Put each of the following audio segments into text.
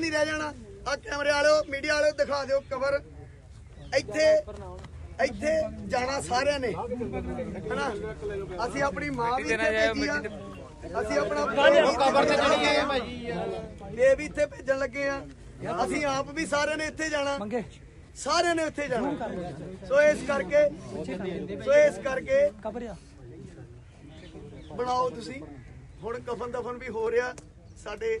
ਨਹੀਂ ਰਹਿ ਜਾਣਾ। ਆ ਕੈਮਰੇ ਵਾਲਿਓ ਮੀਡੀਆ ਵਾਲਿਓ ਦਿਖਾ ਦਿਓ ਕਵਰ ਇੱਥੇ ਇੱਥੇ ਜਾਣਾ ਸਾਰਿਆਂ ਨੇ। ਹਨਾ? ਅਸੀਂ ਆਪਣੀ ਮਾਂ ਵੀ ਇੱਥੇ ਭੇਜੀ ਆ। ਅਸੀਂ ਆਪਣਾ ਕਵਰ ਤੇ ਚੜ ਗਏ ਭਾਈ। ਇਹ ਵੀ ਇੱਥੇ ਭੇਜਣ ਲੱਗੇ ਆ। ਅਸੀਂ ਆਪ ਵੀ ਸਾਰਿਆਂ ਨੇ ਇੱਥੇ ਜਾਣਾ। ਸਾਰਿਆਂ ਨੇ ਉੱਥੇ ਜਾਣਾ। ਸੋ ਇਸ ਕਰਕੇ ਸੋ ਇਸ ਕਰਕੇ ਬਣਾਓ ਤੁਸੀਂ। ਹੁਣ ਕਫਨ ਦਫਨ ਵੀ ਹੋ ਰਿਹਾ ਸਾਡੇ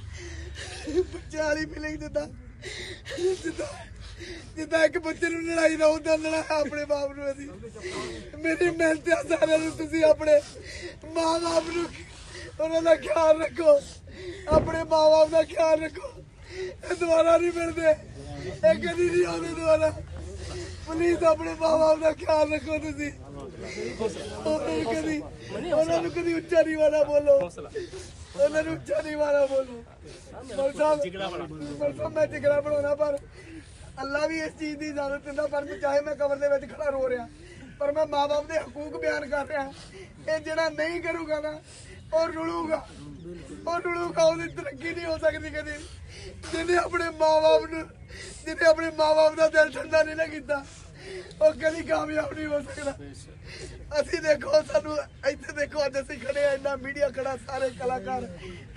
ਬੱਚਿਆਂ ਫੀਲਿੰਗ ਜਿੱਦਾਂ ਜਿੱਦਾਂ ਜਿੱਦਾਂ ਇੱਕ ਬੱਚੇ ਨੂੰ ਲੜਾਈ ਨਾ ਹੁੰਦਾ ਨਲਾਇਆ ਆਪਣੇ ਬਾਪ ਨੂੰ ਅਸੀਂ। ਮੇਰੀ ਮਿਹਨਤ ਆ ਸਾਰਿਆਂ ਨੂੰ, ਤੁਸੀਂ ਆਪਣੇ ਮਾਂ ਬਾਪ ਨੂੰ ਉਹਨਾਂ ਦਾ ਖਿਆਲ ਰੱਖੋ। ਆਪਣੇ ਮਾਂ ਬਾਪ ਦਾ ਖਿਆਲ ਰੱਖੋ। ਇਹ ਦੁਬਾਰਾ ਨਹੀਂ ਮਿਲਦੇ। ਇਹ ਕਦੀ ਨਹੀਂ ਆਉਂਦੇ ਦੁਬਾਰਾ। ਪਲੀਜ਼ ਆਪਣੇ ਮਾਂ ਬਾਪ ਦਾ ਖਿਆਲ ਰੱਖੋ ਤੁਸੀਂ। ਉਹਨਾਂ ਨੂੰ ਕਦੀ, ਉਹਨਾਂ ਨੂੰ ਕਦੀ ਉੱਚਾ ਨਹੀਂ ਵਾਲਾ ਬੋਲੋ। ਉਹਨਾਂ ਨੂੰ ਉੱਚਾ ਵਾਲਾ ਬੋਲੋ। ਮਲ ਸਾਹਿਬ, ਮੈਂ ਜਿਗਰਾ ਬਣਾਉਣਾ, ਪਰ ਅੱਲਾ ਵੀ ਇਸ ਚੀਜ਼ ਦੀ ਇਜਾਜ਼ਤ ਦਿੰਦਾ, ਪਰ ਚਾਹੇ ਮੈਂ ਕਬਰ ਦੇ ਵਿੱਚ ਖੜਾ ਰੋ ਰਿਹਾ, ਪਰ ਮੈਂ ਮਾਂ-ਬਾਪ ਦੇ ਹਕੂਕ ਬਿਆਨ ਕਰ ਰਿਹਾ। ਇਹ ਜਿਹੜਾ ਨਹੀਂ ਕਰੂਗਾ ਨਾ, ਉਹ ਰੁਲੂਗਾ। ਉਹ ਰੁਲੂਗਾ, ਉਹਦੀ ਤਰੱਕੀ ਨਹੀਂ ਹੋ ਸਕਦੀ ਕਦੇ। ਜਿਹਨੇ ਆਪਣੇ ਮਾਂ-ਬਾਪ ਨੂੰ, ਜਿਹਨੇ ਆਪਣੇ ਮਾਂ-ਬਾਪ ਦਾ ਦਿਲ ਠੰਡਾ ਨਹੀਂ ਨਾ ਕੀਤਾ, ਉਹ ਕਦੀ ਕਾਮਯਾਬ ਨਹੀਂ ਹੋ ਸਕਦਾ। ਅਸੀਂ ਦੇਖੋ, ਸਾਨੂੰ ਇੱਥੇ ਦੇਖੋ, ਅੱਜ ਅਸੀਂ ਖੜੇ ਆ। ਇੰਨਾ ਮੀਡੀਆ ਖੜਾ, ਸਾਰੇ ਕਲਾਕਾਰ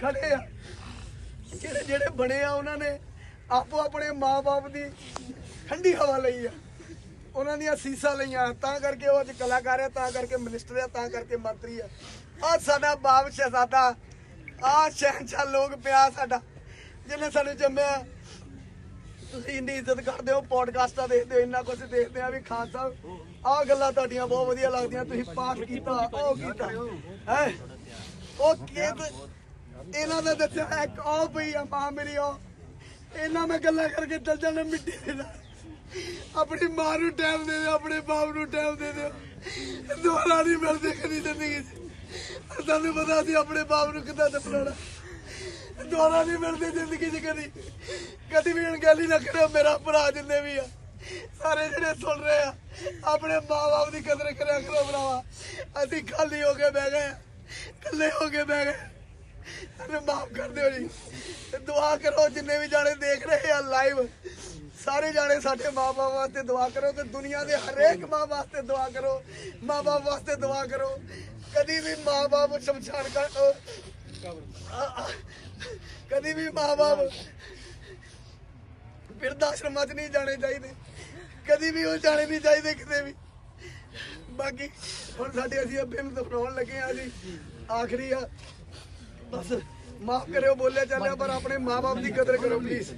ਖੜੇ ਆ। ਜਿਹੜੇ ਜਿਹੜੇ ਬਣੇ ਆ, ਉਹਨਾਂ ਨੇ ਆਪੋ ਆਪਣੇ ਮਾਪੇ ਦੀ ਠੰਡੀ ਹਵਾ ਲਈ ਆ। ਉਹਨਾਂ ਦੀਆਂ ਸੀਸਾਂ ਲਈਆਂ ਤਾਂ ਕਰਕੇ ਉਹ ਅੱਜ ਕਲਾਕਾਰ ਆ, ਤਾਂ ਕਰਕੇ ਮਿਨਿਸਟਰ ਆ, ਤਾਂ ਕਰਕੇ ਮੰਤਰੀ ਆ। ਆ ਸਾਡਾ ਬਾਪ ਸ਼ਹਿਜ਼ਾਦਾ ਆ ਸ਼ਹਿਨशाह ਲੋਕ ਪਿਆ ਸਾਡਾ, ਜਿਹਨੇ ਸਾਨੂੰ ਜੰਮਿਆ। ਤੁਸੀਂ ਇੰਨੀ ਇੱਜ਼ਤ ਕਰਦੇ ਹੋ, ਪੋਡਕਾਸਟਾਂ ਦੇਖਦੇ ਹੋ, ਇੰਨਾ ਕੁਝ ਦੇਖਦੇ ਆ ਵੀ ਖਾਨ ਸਾਹਿਬ, ਆਹ ਗੱਲਾਂ ਤੁਹਾਡੀਆਂ ਬਹੁਤ ਵਧੀਆ ਲੱਗਦੀਆਂ, ਤੁਸੀਂ ਪਾਠ ਕੀਤਾ, ਉਹ ਕੀਤਾ। ਹੈ? ਉਹ ਕਿਦ ਇਹਨਾਂ ਦਾ ਦੱਸਿਆ ਇੱਕ ਉਹ ਪਈ ਆ, ਮਾਂ ਮੇਰੀ ਉਹ। ਇਹਨਾਂ ਮੈਂ ਗੱਲਾਂ ਕਰਕੇ ਚੱਲ ਜਾਣਾ ਮਿੱਟੀ ਦੇ ਨਾਲ। ਆਪਣੀ ਮਾਂ ਨੂੰ ਟਾਈਮ ਦੇ ਦਿਓ, ਆਪਣੇ ਬਾਪ ਨੂੰ ਟਾਈਮ ਦੇ ਦਿਓ। ਦੁਬਾਰਾ ਨਹੀਂ ਮਿਲਦੇ ਕਦੀ ਜ਼ਿੰਦਗੀ 'ਚ। ਸਾਨੂੰ ਪਤਾ ਸੀ ਆਪਣੇ ਬਾਪ ਨੂੰ ਕਿੱਦਾਂ ਦਫਨਾਉਣਾ ਦੁਬਾਰਾ ਨਹੀਂ ਮਿਲਦੇ ਜ਼ਿੰਦਗੀ 'ਚ ਕਦੀ। ਕਦੀ ਵੀ ਅਣਗਹਿਲੀ ਨਾ ਕਰਿਓ ਮੇਰਾ ਭਰਾ ਜਿੰਨੇ ਵੀ ਆ, ਸਾਰੇ ਜਿਹੜੇ ਸੁਣ ਰਹੇ ਆ, ਆਪਣੇ ਮਾਂ-ਬਾਪ ਦੀ ਕਦਰ ਕਰਿਆ ਕਰੋ ਭਰਾਵਾ। ਅਸੀਂ ਖਾਲੀ ਹੋ ਕੇ ਬਹਿ ਗਏ ਆ। ਇਕੱਲੇ ਹੋ ਕੇ ਬਹਿ ਗਏ। ਮੈਨੂੰ ਮਾਫ ਕਰ ਦਿਓ ਜੀ। ਤੇ ਦੁਆ ਕਰੋ, ਜਿੰਨੇ ਵੀ ਜਾਣੇ ਦੇਖ ਰਹੇ ਆ ਲਾਈਵ ਸਾਰੇ ਜਾਣੇ ਸਾਡੇ ਮਾਪੇ ਵਾਸਤੇ ਦੁਆ ਕਰੋ ਤੇ ਦੁਨੀਆ ਦੇ ਹਰੇਕ ਮਾਂ ਵਾਸਤੇ ਦੁਆ ਕਰੋ। ਮਾਪੇ ਵਾਸਤੇ ਦੁਆ ਕਰੋ। ਕਦੀ ਵੀ ਮਾਂ-ਬਾਪ ਸ਼ਮਸ਼ਾਨ ਕਰ ਕਦੀ ਵੀ ਮਾਂ-ਬਾਪ ਬਿਰਧ ਆਸ਼ਰਮਾਂ 'ਚ ਨਹੀਂ ਜਾਣੇ ਚਾਹੀਦੇ। ਕਦੀ ਵੀ ਉਹ ਜਾਣੇ ਨਹੀਂ ਚਾਹੀਦੇ ਕਿਤੇ ਵੀ। ਬਾਕੀ ਹੁਣ ਸਾਡੇ ਅਸੀਂ ਅੱਬੇ ਨੂੰ ਦਫਨਾਉਣ ਲੱਗੇ ਆ ਜੀ। ਆਖਰੀ ਆ। ਬਸ ਮਾਫ ਕਰਿਓ, ਬੋਲਿਆ ਚੱਲਿਆ, ਪਰ ਆਪਣੇ ਮਾਪੇ ਦੀ ਕਦਰ ਕਰੋ ਪਲੀਜ਼